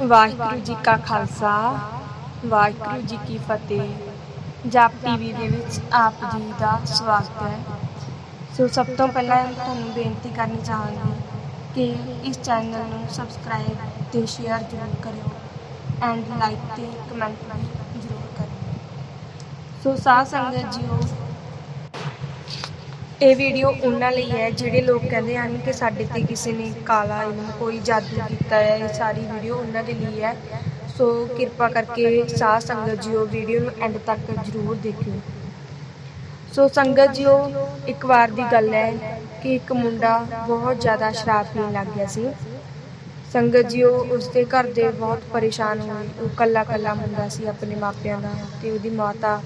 ਵਾਹਿਗੁਰੂ ਜੀ ਕਾ ਖਾਲਸਾ, ਵਾਹਿਗੁਰੂ ਜੀ ਕੀ ਫਤਿਹ। ਜਾਪ ਟੀਵੀ ਦੇ ਵਿੱਚ ਆਪ ਜੀ ਦਾ ਸਵਾਗਤ ਹੈ। ਸੋ ਸਭ ਤੋਂ ਪਹਿਲਾਂ ਤੁਹਾਨੂੰ ਬੇਨਤੀ ਕਰਨੀ ਚਾਹਾਂਗੀ ਕਿ ਇਸ ਚੈਨਲ ਨੂੰ ਸਬਸਕ੍ਰਾਈਬ ਤੇ ਸ਼ੇਅਰ ਜ਼ਰੂਰ ਕਰਿਓ ਐਂਡ ਲਾਈਕ ਤੇ ਕਮੈਂਟ ਜ਼ਰੂਰ ਕਰਿਓ। ਸੋ ਸਾਧ ਸੰਗਤ ਜੀਓ ਇਹ ਵੀਡੀਓ ਉਹਨਾਂ ਲਈ ਹੈ, ਜਿਹੜੇ ਲੋਕ ਕਹਿੰਦੇ ਹਨ ਕਿ ਸਾਡੇ ਤੇ ਕਿਸੇ ਨੇ ਕਾਲਾ ਇਲਮ ਕੋਈ ਜਾਦੂ ਕੀਤਾ ਹੈ, ਇਹ ਸਾਰੀ ਵੀਡੀਓ ਉਹਨਾਂ ਦੇ ਲਈ ਹੈ। ਸੋ ਕਿਰਪਾ ਕਰਕੇ ਸਾਧ ਸੰਗਤ ਜੀਓ ਵੀਡੀਓ ਨੂੰ ਐਂਡ ਤੱਕ ਜ਼ਰੂਰ ਦੇਖਿਓ। ਸੋ ਸੰਗਤ ਜੀਓ, ਇੱਕ ਵਾਰ ਦੀ ਗੱਲ ਹੈ ਕਿ ਇੱਕ ਮੁੰਡਾ ਬਹੁਤ ਜ਼ਿਆਦਾ ਸ਼ਰਾਬ ਪੀਣ ਲੱਗ ਗਿਆ ਸੀ। ਸੰਗਤ ਜੀਓ, ਉਸਦੇ ਘਰ ਦੇ ਬਹੁਤ ਪਰੇਸ਼ਾਨ ਹੋਏ। ਉਹ ਕੱਲਾ ਕੱਲਾ ਮੁੰਡਾ ਸੀ ਆਪਣੇ ਮਾਪਿਆਂ ਦਾ ਤੇ ਉਹਦੀ ਮਾਤਾ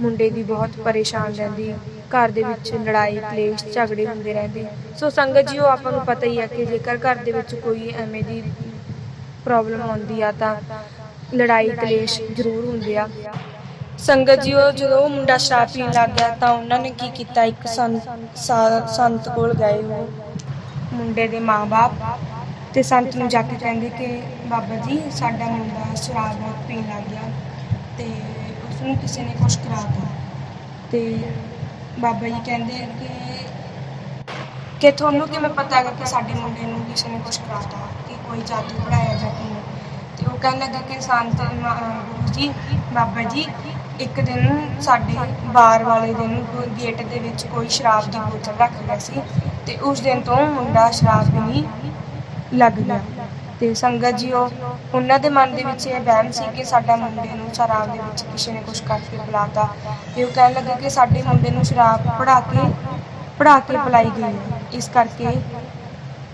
ਮੁੰਡੇ ਦੀ ਬਹੁਤ ਪਰੇਸ਼ਾਨ ਰਹਿੰਦੀ, ਘਰ ਦੇ ਵਿੱਚ ਲੜਾਈ, ਕਲੇਸ਼, ਝਗੜੇ ਹੁੰਦੇ ਰਹਿੰਦੇ। ਸੋ ਸੰਗਤ ਜੀਓ ਆਪਾਂ ਨੂੰ ਪਤਾ ਹੀ ਹੈ ਕਿ ਜੇਕਰ ਘਰ ਦੇ ਵਿੱਚ ਕੋਈ ਐਵੇਂ ਦੀ ਪ੍ਰੋਬਲਮ ਆਉਂਦੀ ਆ ਤਾਂ ਲੜਾਈ, ਕਲੇਸ਼ ਜ਼ਰੂਰ ਹੁੰਦੇ ਆ। ਸੰਗਤ ਜੀ, ਉਹ ਜਦੋਂ ਉਹ ਮੁੰਡਾ ਸ਼ਰਾਬ ਪੀਣ ਲੱਗ ਗਿਆ ਤਾਂ ਉਹਨਾਂ ਨੇ ਕੀ ਕੀਤਾ? ਇੱਕ ਸੰਤ ਸਾ- ਕੋਲ ਗਏ ਉਹ। ਮੁੰਡੇ ਦੇ ਮਾਪੇ ਤੇ ਸੰਤ ਨੂੰ ਜਾ ਕੇ ਕਹਿੰਦੇ ਕਿ, ਬਾਬਾ ਜੀ, ਸਾਡਾ ਮੁੰਡਾ ਸ਼ਰਾਬ ਬਹੁਤ ਪੀਣ ਲੱਗ ਗਿਆ ਤੇ ਨੂੰ ਕਿਸੇ ਨੇ ਕੁਛ ਕਰਾਤਾ। ਤੇ ਬਾਬਾ ਜੀ ਕਹਿੰਦੇ ਕਿ ਕਿ ਤੁਹਾਨੂੰ ਕਿਵੇਂ ਪਤਾ ਹੈਗਾ ਕਿ ਸਾਡੇ ਮੁੰਡੇ ਨੂੰ ਕਿਸੇ ਨੇ ਕੁਛ ਕਰਾਤਾ, ਕਿ ਕੋਈ ਜਾਦੂ ਪੜਾਇਆ ਜਾਂ ਕੀ? ਤੇ ਉਹ ਕਹਿਣ ਲੱਗਾ ਕਿ ਸੰਤ ਗੁਰੂ ਜੀ, ਬਾਬਾ ਜੀ, ਇੱਕ ਦਿਨ ਸਾਡੇ ਬਾਰ ਵਾਲੇ ਦਿਨ ਗੇਟ ਦੇ ਵਿੱਚ ਕੋਈ ਸ਼ਰਾਬ ਦੀ ਬੋਤਲ ਰੱਖ ਲਿਆ ਸੀ ਤੇ ਉਸ ਦਿਨ ਤੋਂ ਮੁੰਡਾ ਸ਼ਰਾਬ ਪੀਣੀ ਲੱਗ ਗਿਆ। ਤੇ ਸੰਗਤ ਜੀ ਉਹ ਉਹਨਾਂ ਦੇ ਮਨ ਦੇ ਵਿੱਚ ਇਹ ਵਹਿਮ ਸੀ ਕਿ ਸਾਡਾ ਮੁੰਡੇ ਨੂੰ ਸ਼ਰਾਬ ਦੇ ਵਿੱਚ ਕਿਸੇ ਨੇ ਕੁਝ ਕਰਕੇ ਪਿਲਾਤਾ ਤੇ ਉਹ ਕਹਿਣ ਲੱਗੇ ਕਿ ਸਾਡੇ ਮੁੰਡੇ ਨੂੰ ਸ਼ਰਾਬ ਪੜਾ ਕੇ ਪੜਾ ਕੇ ਬੁਲਾਈ ਗਈ ਹੈ। ਇਸ ਕਰਕੇ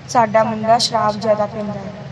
ਸਾਡਾ ਮੁੰਡਾ ਸ਼ਰਾਬ ਜ਼ਿਆਦਾ ਪੀਂਦਾ ਹੈ।